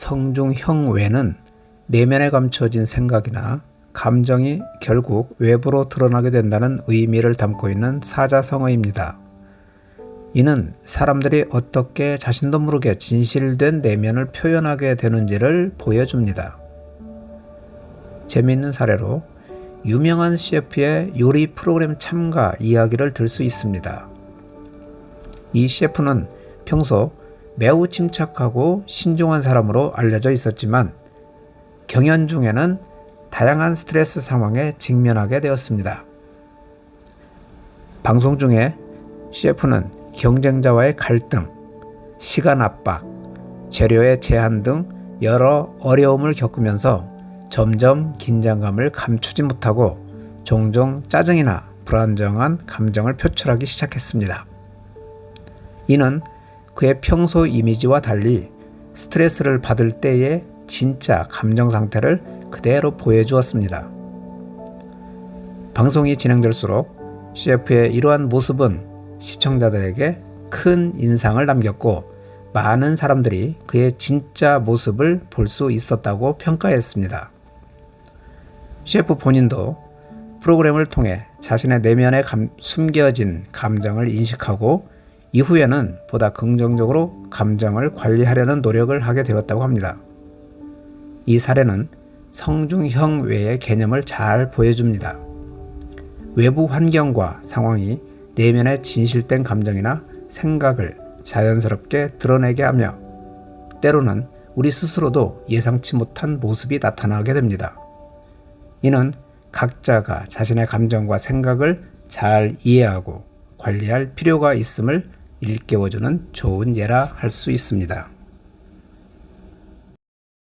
성중형 외는 내면에 감춰진 생각이나 감정이 결국 외부로 드러나게 된다는 의미를 담고 있는 사자성어입니다. 이는 사람들이 어떻게 자신도 모르게 진실된 내면을 표현하게 되는지를 보여줍니다. 재미있는 사례로 유명한 셰프의 요리 프로그램 참가 이야기를 들 수 있습니다. 이 셰프는 평소 매우 침착하고 신중한 사람으로 알려져 있었지만 경연 중에는 다양한 스트레스 상황에 직면하게 되었습니다. 방송 중에 셰프는 경쟁자와의 갈등, 시간 압박, 재료의 제한 등 여러 어려움을 겪으면서 점점 긴장감을 감추지 못하고 종종 짜증이나 불안정한 감정을 표출하기 시작했습니다. 이는 그의 평소 이미지와 달리 스트레스를 받을 때의 진짜 감정 상태를 그대로 보여주었습니다. 방송이 진행될수록 CF의 이러한 모습은 시청자들에게 큰 인상을 남겼고 많은 사람들이 그의 진짜 모습을 볼 수 있었다고 평가했습니다. 셰프 본인도 프로그램을 통해 자신의 내면에 감, 숨겨진 감정을 인식하고 이후에는 보다 긍정적으로 감정을 관리하려는 노력을 하게 되었다고 합니다. 이 사례는 성중형 외의 개념을 잘 보여줍니다. 외부 환경과 상황이 내면의 진실된 감정이나 생각을 자연스럽게 드러내게 하며 때로는 우리 스스로도 예상치 못한 모습이 나타나게 됩니다. 이는 각자가 자신의 감정과 생각을 잘 이해하고 관리할 필요가 있음을 일깨워주는 좋은 예라 할 수 있습니다.